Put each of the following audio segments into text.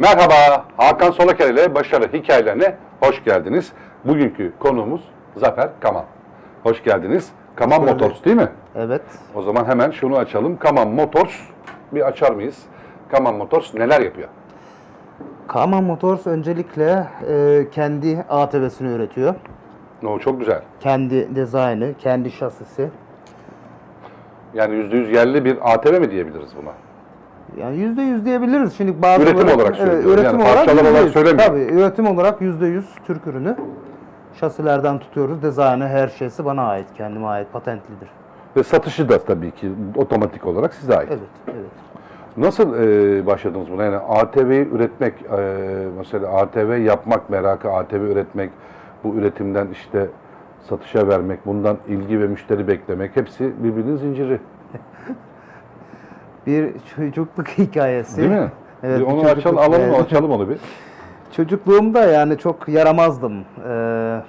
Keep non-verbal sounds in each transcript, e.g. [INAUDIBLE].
Merhaba, Hakan Solaker ile Başarı Hikayelerine hoş geldiniz. Bugünkü konuğumuz Zafer Kaman. Hoş geldiniz. Kaman. Motors değil mi? Evet. O zaman hemen şunu açalım. Kaman Motors bir açar mıyız? Kaman Motors neler yapıyor? Kama Motors öncelikle e, kendi ATV'sini üretiyor. O çok güzel. Kendi dizaynı, kendi şasisi. Yani %100 yerli bir ATV mi diyebiliriz buna? Yani yüzde yüz diyebiliriz. Şimdi bazı Üretim olarak evet, söylüyorum. üretim Yani olarak parçalar olarak %100. söylemiyorum. Tabii üretim olarak yüzde yüz Türk ürünü. Şasilerden tutuyoruz. Dizaynı, her şeysi bana ait, kendime ait, patentlidir. Ve satışı da tabii ki otomatik olarak size ait. Evet, evet. Nasıl e, başladınız buna? Yani ATV'yi üretmek, e, mesela ATV yapmak merakı, ATV üretmek, bu üretimden işte satışa vermek, bundan ilgi ve müşteri beklemek hepsi birbirinin zinciri. Bir çocukluk [LAUGHS] hikayesi. Değil mi? Evet, Bir onu açalım, alalım, hikayesi. açalım onu bir. [LAUGHS] Çocukluğumda yani çok yaramazdım. Ee,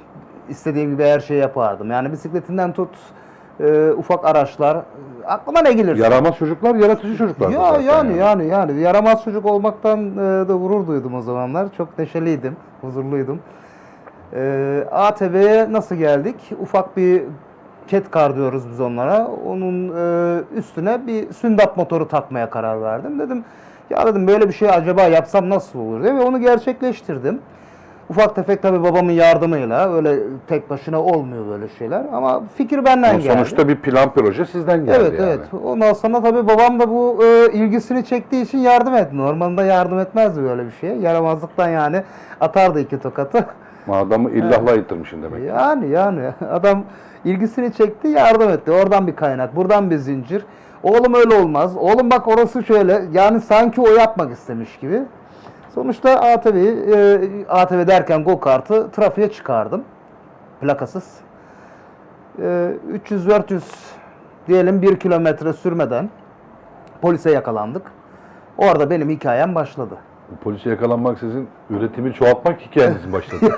istediğim gibi her şeyi yapardım. Yani bisikletinden tut, e, ufak araçlar, e, aklıma ne gelirse. Yaramaz çocuklar, yaratıcı çocuklar. Ya zaten yani yani yani yaramaz çocuk olmaktan e, da gurur duydum o zamanlar. Çok neşeliydim, huzurluydum. E, ATV'ye nasıl geldik? Ufak bir cat car diyoruz biz onlara. Onun e, üstüne bir sündap motoru takmaya karar verdim. Dedim ya dedim böyle bir şey acaba yapsam nasıl olur diye ve onu gerçekleştirdim. Ufak tefek tabii babamın yardımıyla öyle tek başına olmuyor böyle şeyler ama fikir benden Ama geldi. sonuçta bir plan proje sizden geldi Evet yani. evet. Ondan sonra tabii babam da bu e, ilgisini çektiği için yardım etti. Normalde yardım etmezdi böyle bir şeye. Yaramazlıktan yani atardı iki tokatı. Adamı [LAUGHS] illahla yitirmişsin demek. Yani yani adam ilgisini çekti yardım etti. Oradan bir kaynak, buradan bir zincir. Oğlum öyle olmaz. Oğlum bak orası şöyle. Yani sanki o yapmak istemiş gibi. Sonuçta ATV'yi, e, ATV derken go kartı trafiğe çıkardım. Plakasız. E, 300-400 diyelim 1 kilometre sürmeden polise yakalandık. Orada benim hikayem başladı. Polise yakalanmak sizin üretimi çoğaltmak hikayenizin başladı.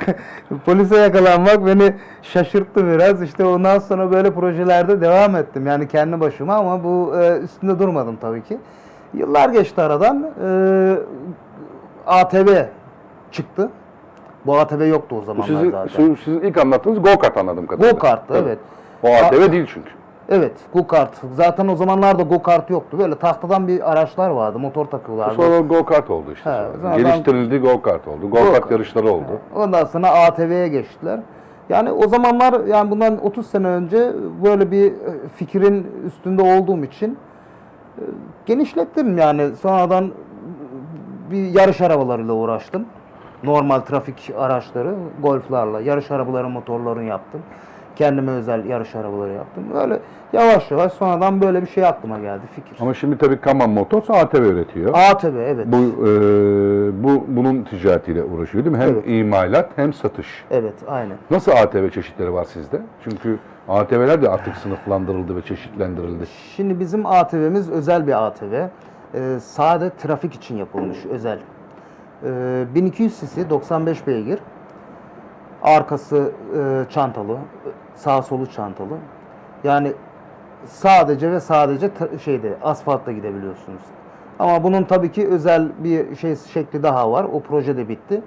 [LAUGHS] Polise yakalanmak beni şaşırttı biraz. İşte ondan sonra böyle projelerde devam ettim. Yani kendi başıma ama bu e, üstünde durmadım tabii ki. Yıllar geçti aradan. E, ATV çıktı. Bu ATV yoktu o zamanlar sizin, zaten. sizin, ilk anlattığınız go kart anladığım kadarıyla. Go karttı evet. O ATV değil çünkü. Evet, go kart. Zaten o zamanlarda go kart yoktu. Böyle tahtadan bir araçlar vardı, motor takıyorlardı. Sonra go kart oldu işte. He, sonra. zaten- Geliştirildi go kart oldu. Go kart yarışları oldu. Ondan sonra ATV'ye geçtiler. Yani o zamanlar yani bundan 30 sene önce böyle bir e, fikrin üstünde olduğum için e, genişlettim yani sonradan bir yarış arabalarıyla uğraştım. Normal trafik araçları, golflarla, yarış arabaları motorlarını yaptım. Kendime özel yarış arabaları yaptım. Böyle yavaş yavaş sonradan böyle bir şey aklıma geldi fikir. Ama şimdi tabii Kaman Motors ATV üretiyor. ATV evet. Bu, e, bu bunun ticaretiyle uğraşıyor değil mi? Hem Evet. imalat hem satış. Evet, aynen. Nasıl ATV çeşitleri var sizde? Çünkü ATV'ler de artık sınıflandırıldı ve çeşitlendirildi. Şimdi bizim ATV'miz özel bir ATV. Ee, sade trafik için yapılmış özel. Ee, 1200 cc 95 beygir. Arkası e, çantalı, sağ solu çantalı. Yani sadece ve sadece şeyde asfaltta gidebiliyorsunuz. Ama bunun tabii ki özel bir şey şekli daha var. O proje de bitti.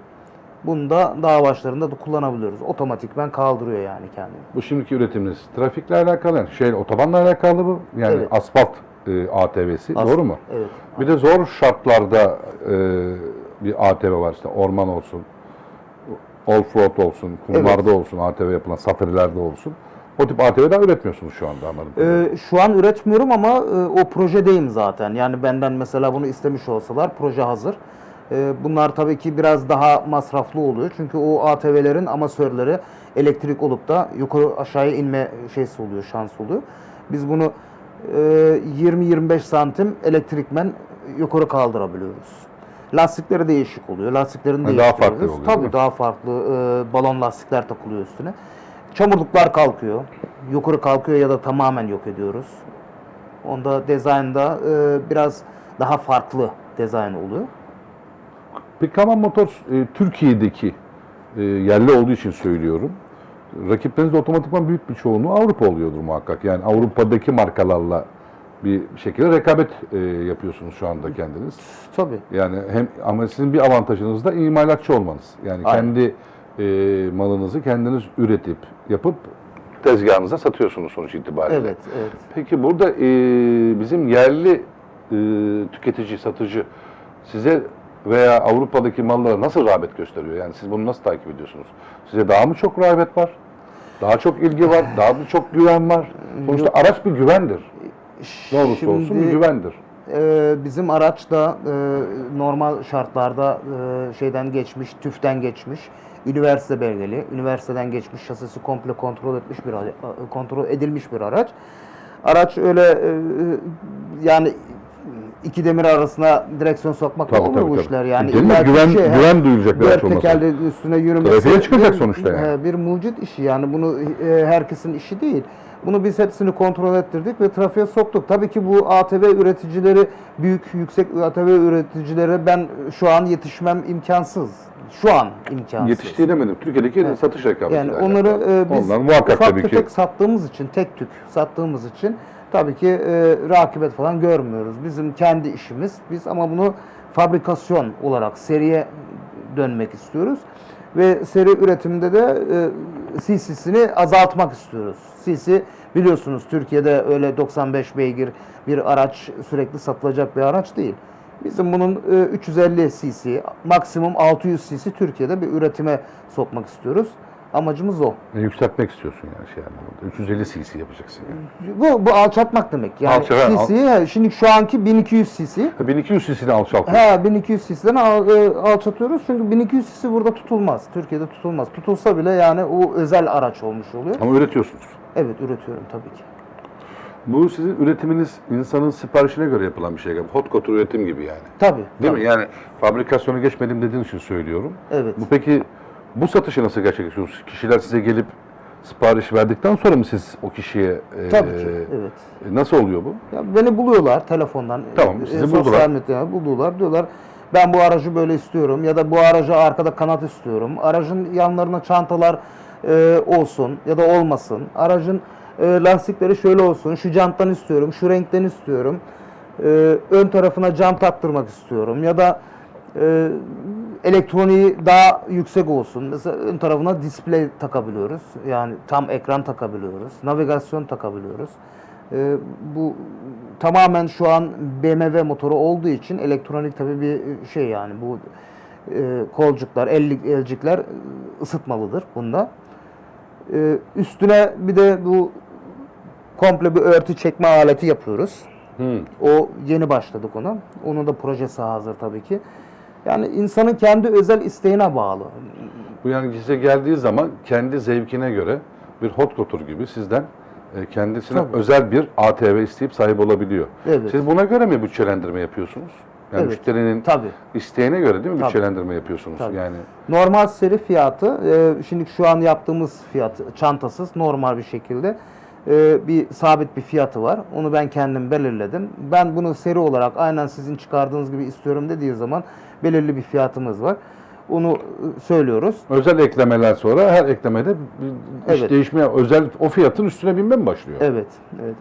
Bunu da dağ başlarında da kullanabiliyoruz. Otomatikmen kaldırıyor yani kendini. Bu şimdiki üretiminiz trafikle alakalı, yani şey otobanla alakalı bu. Yani Evet. asfalt e, ATV'si, As- doğru mu? Evet. Bir de zor şartlarda e, bir ATV var işte orman olsun, offroad olsun, kumlarda olsun, ATV yapılan safarilerde olsun. O tip ATV'den üretmiyorsunuz şu anda anladım. Ee, şu an üretmiyorum ama e, o projedeyim zaten. Yani benden mesela bunu istemiş olsalar proje hazır. Ee, bunlar tabii ki biraz daha masraflı oluyor. Çünkü o ATV'lerin amasörleri elektrik olup da yukarı aşağıya inme şeysi oluyor, şans oluyor. Biz bunu e, 20-25 santim elektrikmen yukarı kaldırabiliyoruz. Lastikleri değişik oluyor. Lastiklerini Ha, daha farklı oluyor, Tabii daha farklı e, balon lastikler takılıyor üstüne. Çamurluklar kalkıyor. Yukarı kalkıyor ya da tamamen yok ediyoruz. Onda dizaynda e, biraz daha farklı dizayn oluyor. Peki Kaman Motors e, Türkiye'deki e, yerli olduğu için söylüyorum. Rakipleriniz de otomatikman büyük bir çoğunluğu Avrupa oluyordur muhakkak. Yani Avrupa'daki markalarla bir şekilde rekabet e, yapıyorsunuz şu anda kendiniz. Tabii. Yani hem ama sizin bir avantajınız da imalatçı olmanız. Yani Aynen. kendi e, malınızı kendiniz üretip yapıp tezgahınıza satıyorsunuz sonuç itibariyle. Evet, evet. Peki burada e, bizim yerli e, tüketici, satıcı size veya Avrupa'daki mallara nasıl rağbet gösteriyor? Yani siz bunu nasıl takip ediyorsunuz? Size daha mı çok rağbet var? Daha çok ilgi var, [LAUGHS] daha mı çok güven var? Sonuçta araç bir güvendir. Ne olursa olsun bir Şimdi, güvendir. e, bizim araç da e, normal şartlarda e, şeyden geçmiş, TÜF'ten geçmiş, üniversite belgeli, üniversiteden geçmiş, şasisi komple kontrol etmiş bir ara- kontrol edilmiş bir araç. Araç öyle e, yani iki demir arasına direksiyon sokmakla Tabii, olmuyor tabii, bu tabii. işler yani. Ki Güven- şey, güven duyulacak bir araç olması. üstüne yürümesi. Trafiğe çıkacak bir- sonuçta yani. bir mucit işi yani bunu e, herkesin işi değil. Bunu biz hepsini kontrol ettirdik ve trafiğe soktuk. Tabii ki bu ATV üreticileri, büyük yüksek ATV üreticilere ben şu an yetişmem imkansız. Şu an imkansız. Yetiştiği demedim. Türkiye'deki Evet. satış rekabeti. Yani onları e, biz Onlar muhakkak ufak tabii ki. tefek sattığımız için, tek tük sattığımız için tabii ki e, rakibet falan görmüyoruz. Bizim kendi işimiz. Biz ama bunu fabrikasyon olarak seriye dönmek istiyoruz. Ve seri üretimde de e, CC'sini azaltmak istiyoruz. CC biliyorsunuz Türkiye'de öyle 95 beygir bir araç sürekli satılacak bir araç değil. Bizim bunun e, 350 cc, maksimum 600 cc Türkiye'de bir üretime sokmak istiyoruz. Amacımız o. E, yükseltmek istiyorsun yani şey anlamında. 350 cc yapacaksın yani. Bu, bu alçaltmak demek. Yani Alçal- al- cc, şimdi şu anki 1200 cc. Ha, 1200 cc'ni alçaltıyorsun. He 1200 cc'den al, e, alçaltıyoruz çünkü 1200 cc burada tutulmaz. Türkiye'de tutulmaz. Tutulsa bile yani o özel araç olmuş oluyor. Ama üretiyorsunuz. Evet üretiyorum tabii ki. Bu sizin üretiminiz insanın siparişine göre yapılan bir şey. galiba. Hot couture üretim gibi yani. Tabii. Değil tabii. mi? Yani fabrikasyonu geçmedim dediğin için söylüyorum. Evet. Bu peki bu satışı nasıl gerçekleştiriyorsunuz? Kişiler size gelip sipariş verdikten sonra mı siz o kişiye e, Tabii ki. Evet. e, nasıl oluyor bu? Ya beni buluyorlar telefondan. Tamam, e, sizi sosyal buldular. medyada buldular. Diyorlar ben bu aracı böyle istiyorum ya da bu araca arkada kanat istiyorum. Aracın yanlarına çantalar e, olsun ya da olmasın. Aracın e, lastikleri şöyle olsun. Şu janttan istiyorum, şu renkten istiyorum. E, ön tarafına cam taktırmak istiyorum ya da e, elektroniği daha yüksek olsun. Mesela ön tarafına display takabiliyoruz. Yani tam ekran takabiliyoruz. Navigasyon takabiliyoruz. E, bu tamamen şu an BMW motoru olduğu için elektronik tabii bir şey yani bu e, kolcuklar, ellik, elcikler ısıtmalıdır bunda. E, üstüne bir de bu komple bir örtü çekme aleti yapıyoruz. O yeni başladık ona. Onun da projesi hazır tabii ki. Yani insanın kendi özel isteğine bağlı. Bu yani size geldiği zaman kendi zevkine göre bir hot couture gibi sizden e, kendisine Tabii. özel bir ATV isteyip sahip olabiliyor. Evet. Siz buna göre mi bütçelendirme yapıyorsunuz? Yani Evet. müşterinin Tabii. isteğine göre değil mi Tabii. bütçelendirme yapıyorsunuz? Tabii. Yani Normal seri fiyatı, e, şimdi şu an yaptığımız fiyat çantasız normal bir şekilde e, bir sabit bir fiyatı var. Onu ben kendim belirledim. Ben bunu seri olarak aynen sizin çıkardığınız gibi istiyorum dediği zaman belirli bir fiyatımız var. Onu e, söylüyoruz. özel eklemeler sonra her eklemede bir iş Evet. değişmeye özel o fiyatın üstüne binme mi başlıyor? Evet, evet.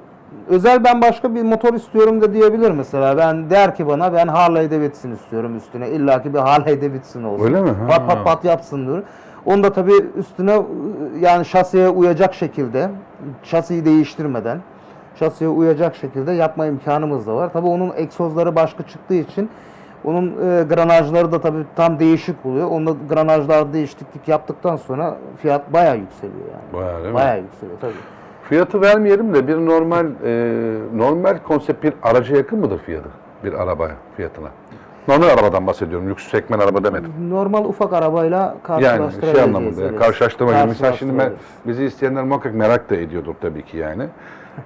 Özel ben başka bir motor istiyorum da diyebilir mesela. Ben der ki bana ben Harley Davidson istiyorum üstüne. İlla ki bir Harley Davidson olsun. Öyle mi? Pat Ha. pat pat yapsın diyor. Onu da tabii üstüne yani şasiye uyacak şekilde, şasiyi değiştirmeden şasiye uyacak şekilde yapma imkanımız da var. Tabii onun egzozları başka çıktığı için onun e, granajları da tabii tam değişik oluyor. Onda granajlar değişiklik yaptıktan sonra fiyat bayağı yükseliyor yani. Bayağı değil mi? Bayağı yükseliyor tabii. Fiyatı vermeyelim de bir normal e, normal konsept bir araca yakın mıdır fiyatı? Bir araba fiyatına. Normal arabadan bahsediyorum. Lüks segment araba demedim. Normal ufak arabayla Yani karşılaştırabiliriz. şey anlamında yani karşılaştırma gibi. Mesela şimdi Karşılaştırabiliriz. bizi isteyenler muhakkak merak da ediyordur tabii ki yani.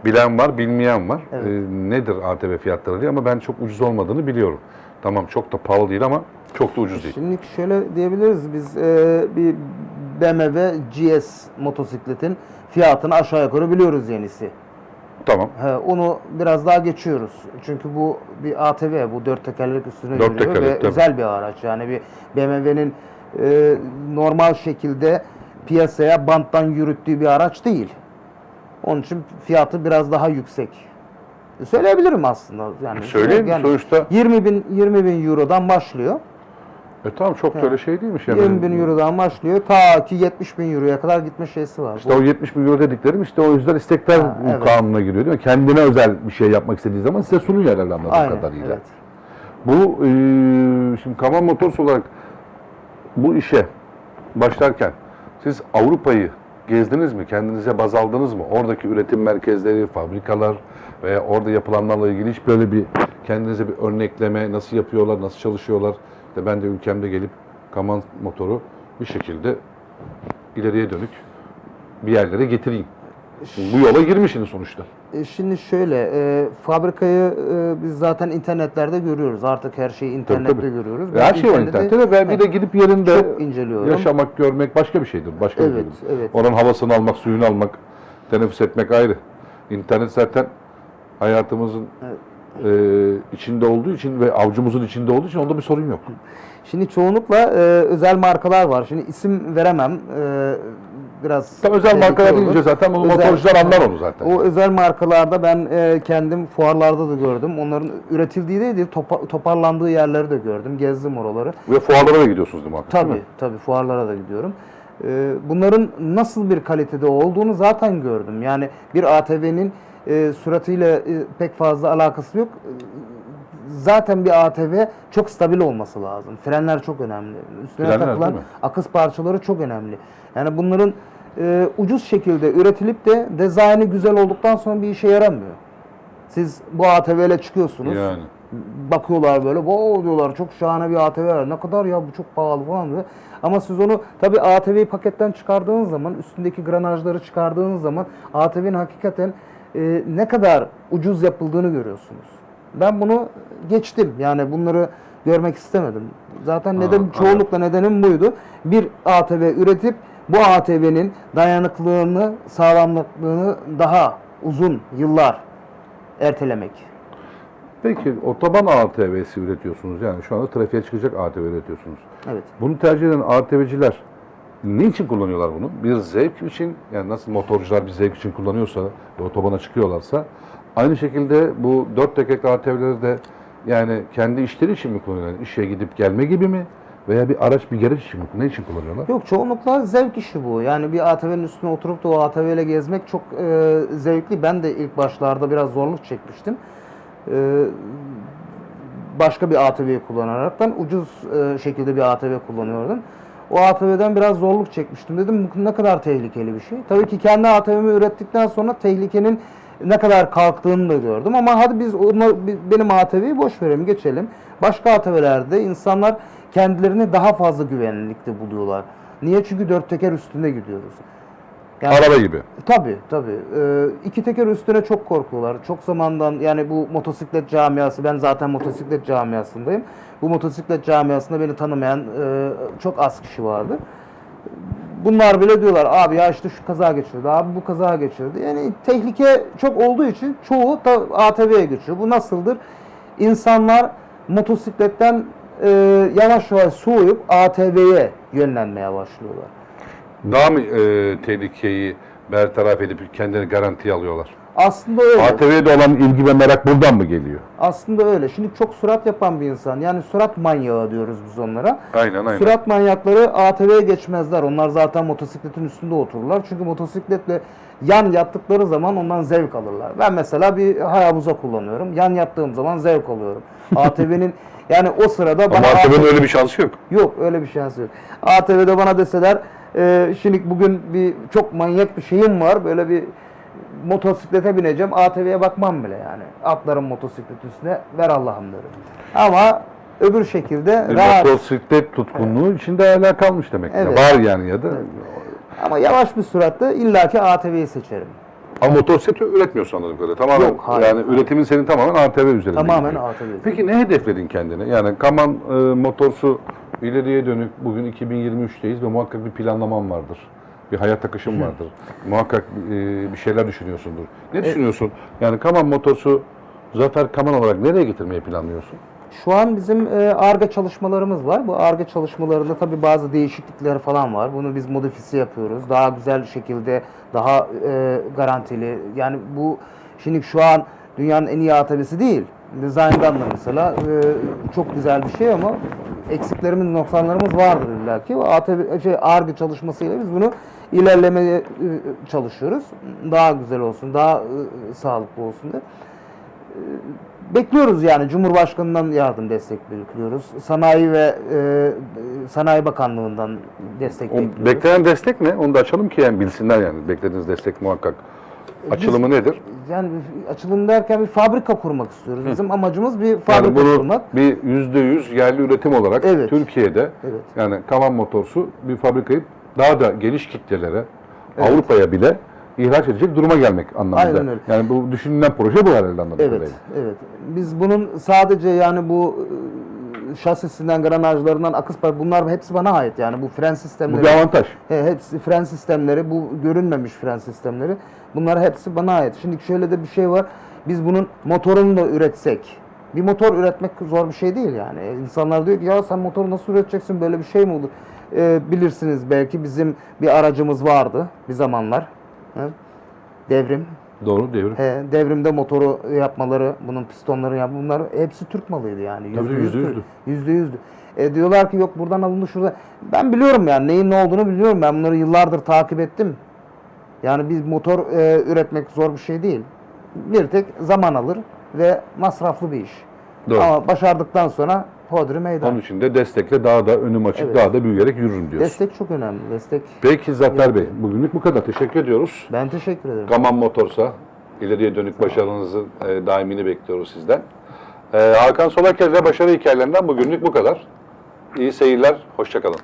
Bilen var, bilmeyen var. Evet. E, nedir ATV fiyatları diye ama ben çok ucuz olmadığını biliyorum. Tamam çok da pahalı değil ama çok da ucuz değil. Şimdi şöyle diyebiliriz biz e, bir BMW GS motosikletin fiyatını aşağı yukarı biliyoruz yenisi. Tamam. He, onu biraz daha geçiyoruz. Çünkü bu bir ATV, bu dört tekerlek üstüne Dört yürüyor tekerlek, ve tabii. özel bir araç. Yani bir BMW'nin e, normal şekilde piyasaya banttan yürüttüğü bir araç değil. Onun için fiyatı biraz daha yüksek. Söyleyebilirim aslında. Yani Söyleyin yani sonuçta. 20 bin 20 bin eurodan başlıyor. E tamam çok da öyle şey değilmiş yani. 20 bin eurodan başlıyor. Ta ki 70 bin euroya kadar gitme şeysi var. İşte o 70 bin euro dediklerim işte o yüzden istekler Ha, evet. kanununa giriyor değil mi? Kendine özel bir şey yapmak istediği zaman size sunuyor herhalde anladığım Aynen, kadarıyla. evet. Bu e, şimdi Kaman Motors olarak bu işe başlarken siz Avrupa'yı gezdiniz mi? Kendinize baz aldınız mı? Oradaki üretim merkezleri, fabrikalar veya orada yapılanlarla ilgili hiç böyle bir kendinize bir örnekleme, nasıl yapıyorlar, nasıl çalışıyorlar? İşte ben de ülkemde gelip Kaman motoru bir şekilde ileriye dönük bir yerlere getireyim. Şimdi bu yola girmişsiniz sonuçta. E, Şimdi şöyle, e, fabrikayı e, biz zaten internetlerde görüyoruz. Artık her şeyi internette tabii. görüyoruz. Ve her Ben şey var internette- internette ve bir de gidip yerinde Çok inceliyorum. yaşamak, görmek başka bir şeydir. Başka bir Evet, şeydir. evet. Oranın havasını almak, suyunu almak, teneffüs etmek ayrı. İnternet zaten hayatımızın e, içinde olduğu için ve avcumuzun içinde olduğu için onda bir sorun yok. Şimdi çoğunlukla e, özel markalar var. Şimdi isim veremem. E, biraz Tam özel markalar olur. deyince zaten bunu Özel- motorcular anlar onu zaten. O özel markalarda ben e, kendim fuarlarda da gördüm. Onların üretildiği de değil, topa- toparlandığı yerleri de gördüm. Gezdim oraları. Ve fuarlara da gidiyorsunuz değil mi? muhakkak, değil Tabii mi? tabii fuarlara da gidiyorum. Ee, bunların nasıl bir kalitede olduğunu zaten gördüm. Yani bir ATV'nin e, süratiyle e, pek fazla alakası yok. Zaten bir ATV çok stabil olması lazım. Frenler çok önemli. Üstüne Frenler, takılan akış parçaları çok önemli. Yani bunların e, ucuz şekilde üretilip de dizaynı güzel olduktan sonra bir işe yaramıyor. Siz bu ATV ile çıkıyorsunuz Yani. bakıyorlar böyle wow diyorlar çok şahane bir ATV var. Ne kadar ya bu çok pahalı falan diyor. Ama siz onu tabi ATV'yi paketten çıkardığınız zaman üstündeki granajları çıkardığınız zaman ATV'nin hakikaten e, ne kadar ucuz yapıldığını görüyorsunuz. Ben bunu geçtim. Yani bunları görmek istemedim. Zaten Ha, neden anladım. çoğunlukla nedenim buydu. Bir ATV üretip bu ATV'nin dayanıklılığını, sağlamlığını daha uzun yıllar ertelemek. Peki otoban ATV'si üretiyorsunuz yani şu anda trafiğe çıkacak ATV üretiyorsunuz. Evet. Bunu tercih eden ATV'ciler ne için kullanıyorlar bunu? Bir zevk için, yani nasıl motorcular bir zevk için kullanıyorsa ve otobana çıkıyorlarsa, aynı şekilde bu dört tekerlekli ATV'leri de yani kendi işleri için mi kullanıyorlar? İşe gidip gelme gibi mi? Veya bir araç, bir gereç için mi? Ne için kullanıyorlar? Yok çoğunlukla zevk işi bu. Yani bir ATV'nin üstüne oturup da o ATV ile gezmek çok e, zevkli. Ben de ilk başlarda biraz zorluk çekmiştim. E, başka bir ATV'yi kullanaraktan ucuz e, şekilde bir ATV kullanıyordum. O ATV'den biraz zorluk çekmiştim. Dedim bu ne kadar tehlikeli bir şey. Tabii ki kendi ATV'mi ürettikten sonra tehlikenin ne kadar kalktığını da gördüm. Ama hadi biz onu, benim ATV'yi boş verelim, geçelim. Başka ATV'lerde insanlar kendilerini daha fazla güvenlikte buluyorlar. Niye? Çünkü dört teker üstünde gidiyoruz. Yani- Araba gibi. Tabii tabii. Ee, iki teker üstüne çok korkuyorlar. Çok zamandan yani bu motosiklet camiası, ben zaten motosiklet camiasındayım. Bu motosiklet camiasında beni tanımayan e, çok az kişi vardı. Bunlar bile diyorlar abi ya işte şu kaza geçirdi, abi bu kaza geçirdi. Yani tehlike çok olduğu için çoğu ATV'ye geçiyor. Bu nasıldır? İnsanlar motosikletten e, yavaş yavaş soğuyup ATV'ye yönlenmeye başlıyorlar. Daha mı e, tehlikeyi bertaraf edip kendini garantiye alıyorlar? Aslında öyle. ATV'ye de olan ilgi ve merak buradan mı geliyor? Aslında öyle. Şimdi çok sürat yapan bir insan. Yani sürat manyağı diyoruz biz onlara. Aynen aynen. Sürat manyakları ATV'ye geçmezler. Onlar zaten motosikletin üstünde otururlar. Çünkü motosikletle yan yattıkları zaman ondan zevk alırlar. Ben mesela bir Hayabusa kullanıyorum. Yan yattığım zaman zevk alıyorum. ATV'nin [LAUGHS] yani o sırada Ama bana ATV'nin öyle bir şansı yok. Yok öyle bir şans yok. ATV'de bana deseler e, şimdi bugün bir çok manyak bir şeyim var. Böyle bir motosiklete bineceğim. ATV'ye bakmam bile yani. Atlarım motosiklet üstüne ver Allah'ım derim. Ama öbür şekilde Bir rahat. motosiklet tutkunluğu içinde hala kalmış demek. Evet. Var yani ya da. Ama yavaş bir süratte illaki ATV'yi seçerim. Ama motosiklet üretmiyorsun anladığım kadarıyla. Tamamen, Yok, hayır. yani üretimin senin tamamen ATV üzerinde. Tamamen gidiyor. ATV. Peki ne hedefledin kendine? Yani Kaman e, motorsu ileriye dönük bugün 2023'teyiz ve muhakkak bir planlaman vardır. Bir hayat akışın vardır. muhakkak e, bir şeyler düşünüyorsundur. Ne düşünüyorsun? Yani Kaman motorsu Zafer Kaman olarak nereye getirmeyi planlıyorsun? Şu an bizim e, ARGE çalışmalarımız var. Bu ARGE çalışmalarında tabii bazı değişiklikler falan var. Bunu biz modifisi yapıyoruz. Daha güzel şekilde, daha e, garantili. Yani bu şimdi şu an dünyanın en iyi ATV'si değil. Dizayndan da mesela e, çok güzel bir şey ama eksiklerimiz, noksanlarımız vardır illaki. O ATV şey ARGE çalışmasıyla biz bunu ilerlemeye e, çalışıyoruz. Daha güzel olsun, daha e, sağlıklı olsun diye. E, Bekliyoruz yani Cumhurbaşkanı'ndan yardım destek bekliyoruz. Sanayi ve e, Sanayi Bakanlığı'ndan destek O bekliyoruz. beklenen destek ne? Onu da açalım ki yani bilsinler yani. Beklediğiniz destek muhakkak. Açılımı nedir? Yani açılım derken bir fabrika kurmak istiyoruz. Bizim amacımız bir fabrika Yani bunu kurmak. bir yüzde yüz yerli üretim olarak Evet. Türkiye'de Evet. yani kalan motorsu bir fabrikayı daha da geniş kitlelere Evet. Avrupa'ya bile ihraç edecek duruma gelmek anlamında. Aynen öyle. Yani bu düşünülen proje bu herhalde anladığım Evet, kadarıyla. evet. Biz bunun sadece yani bu e, şasisinden, granajlarından, par- bunlar hepsi bana ait yani bu fren sistemleri. Bu bir avantaj. He, hepsi fren sistemleri, bu görünmemiş fren sistemleri. Bunlar hepsi bana ait. Şimdi şöyle de bir şey var. Biz bunun motorunu da üretsek. Bir motor üretmek zor bir şey değil yani. İnsanlar diyor ki ya sen motoru nasıl üreteceksin böyle bir şey mi olur? Ee, bilirsiniz belki bizim bir aracımız vardı bir zamanlar. Devrim. Doğru devrim. He, devrimde motoru yapmaları, bunun pistonları yap, bunlar hepsi Türk malıydı yani. Tabii, yüzde yüzdü. Yüzde yüzdü. E, diyorlar ki yok buradan alındı şurada. Ben biliyorum yani neyin ne olduğunu biliyorum. Ben bunları yıllardır takip ettim. Yani bir motor e, üretmek zor bir şey değil. Bir tek zaman alır ve masraflı bir iş. Doğru. Ama başardıktan sonra hodri meydan. Onun için de destekle daha da önüm açık, Evet. daha da büyüyerek yürürüm diyorsun. Destek çok önemli. Destek. Peki Zafer Bey, bugünlük bu kadar. Teşekkür ediyoruz. Ben teşekkür ederim. Gaman Motors'a ileriye dönük başarınızın e, daimini bekliyoruz sizden. E, Hakan Solaker ve başarı hikayelerinden bugünlük bu kadar. İyi seyirler, hoşçakalın.